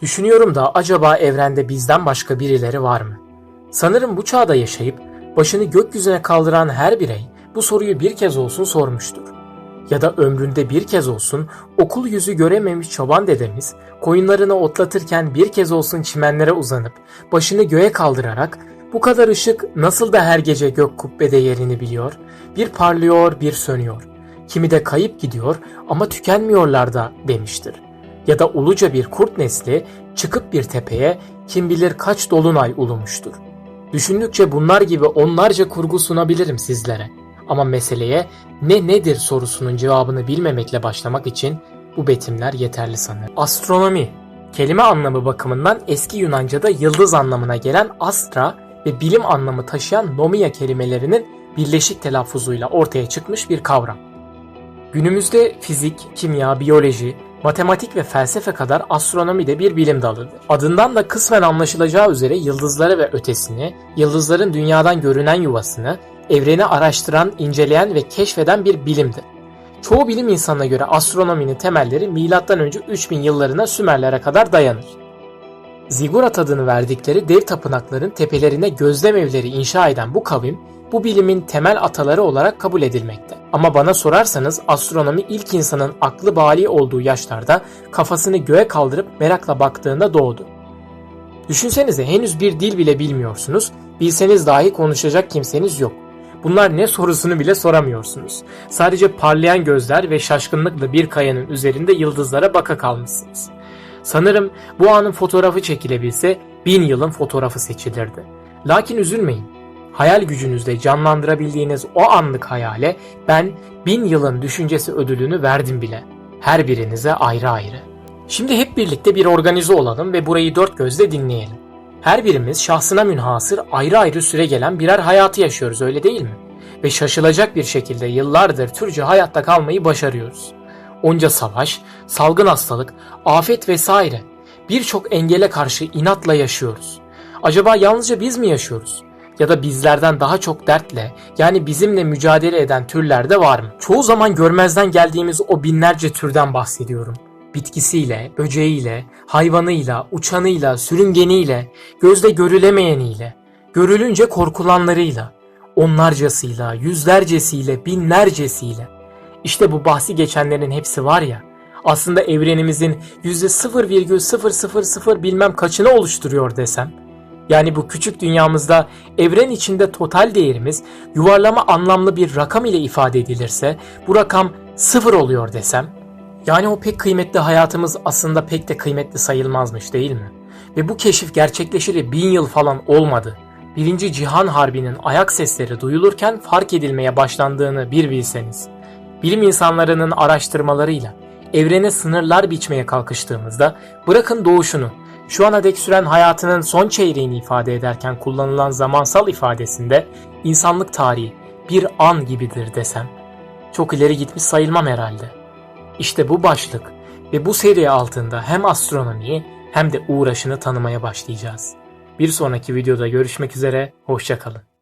Düşünüyorum da acaba evrende bizden başka birileri var mı? Sanırım bu çağda yaşayıp başını gökyüzüne kaldıran her birey bu soruyu bir kez olsun sormuştur. Ya da ömründe bir kez olsun okul yüzü görememiş çoban dedemiz koyunlarını otlatırken bir kez olsun çimenlere uzanıp başını göğe kaldırarak bu kadar ışık nasıl da her gece gök kubbede yerini biliyor, bir parlıyor bir sönüyor. Kimi de kayıp gidiyor ama tükenmiyorlar da demiştir. Ya da uluca bir kurt nesli çıkıp bir tepeye kim bilir kaç dolunay ulumuştur. Düşündükçe bunlar gibi onlarca kurgu sunabilirim sizlere. Ama meseleye ne nedir sorusunun cevabını bilmemekle başlamak için bu betimler yeterli sanırım. Astronomi kelime anlamı bakımından eski Yunanca'da yıldız anlamına gelen astra ve bilim anlamı taşıyan nomia kelimelerinin birleşik telaffuzuyla ortaya çıkmış bir kavram. Günümüzde fizik, kimya, biyoloji, matematik ve felsefe kadar astronomi de bir bilim dalıdır. Adından da kısmen anlaşılacağı üzere yıldızları ve ötesini, yıldızların dünyadan görünen yuvasını, evreni araştıran, inceleyen ve keşfeden bir bilimdir. Çoğu bilim insanına göre astronominin temelleri M.Ö. 3000 yıllarına Sümerlere kadar dayanır. Zigurat adını verdikleri dev tapınakların tepelerine gözlem evleri inşa eden bu kavim, bu bilimin temel ataları olarak kabul edilmekte. Ama bana sorarsanız astronomi ilk insanın aklı bali olduğu yaşlarda kafasını göğe kaldırıp merakla baktığında doğdu. Düşünsenize henüz bir dil bile bilmiyorsunuz, bilseniz dahi konuşacak kimseniz yok. Bunlar ne sorusunu bile soramıyorsunuz. Sadece parlayan gözler ve şaşkınlıkla bir kayanın üzerinde yıldızlara baka kalmışsınız. Sanırım bu anın fotoğrafı çekilebilse bin yılın fotoğrafı seçilirdi. Lakin üzülmeyin. Hayal gücünüzde canlandırabildiğiniz o anlık hayale ben bin yılın düşüncesi ödülünü verdim bile. Her birinize ayrı ayrı. Şimdi hep birlikte bir organize olalım ve burayı dört gözle dinleyelim. Her birimiz şahsına münhasır ayrı ayrı süre gelen birer hayatı yaşıyoruz öyle değil mi? Ve şaşılacak bir şekilde yıllardır Türkçe hayatta kalmayı başarıyoruz. Onca savaş, salgın hastalık, afet vesaire birçok engele karşı inatla yaşıyoruz. Acaba yalnızca biz mi yaşıyoruz? Ya da bizlerden daha çok dertle yani bizimle mücadele eden türler de var mı? Çoğu zaman görmezden geldiğimiz o binlerce türden bahsediyorum. Bitkisiyle, böceğiyle, hayvanıyla, uçanıyla, sürüngeniyle, gözle görülemeyeniyle, görülünce korkulanlarıyla, onlarcasıyla, yüzlercesiyle, binlercesiyle. İşte bu bahsi geçenlerin hepsi var ya, aslında evrenimizin %0,000 bilmem kaçını oluşturuyor desem. Yani bu küçük dünyamızda evren içinde total değerimiz yuvarlama anlamlı bir rakam ile ifade edilirse bu rakam sıfır oluyor desem. Yani o pek kıymetli hayatımız aslında pek de kıymetli sayılmazmış değil mi? Ve bu keşif gerçekleşeli bin yıl falan olmadı. Birinci Cihan Harbi'nin ayak sesleri duyulurken fark edilmeye başlandığını bir bilseniz. Bilim insanlarının araştırmalarıyla evrene sınırlar biçmeye kalkıştığımızda bırakın doğuşunu, şu ana dek süren hayatının son çeyreğini ifade ederken kullanılan zamansal ifadesinde insanlık tarihi bir an gibidir desem. Çok ileri gitmiş sayılmam herhalde. İşte bu başlık ve bu seri altında hem astronomiyi hem de uğraşını tanımaya başlayacağız. Bir sonraki videoda görüşmek üzere, hoşçakalın.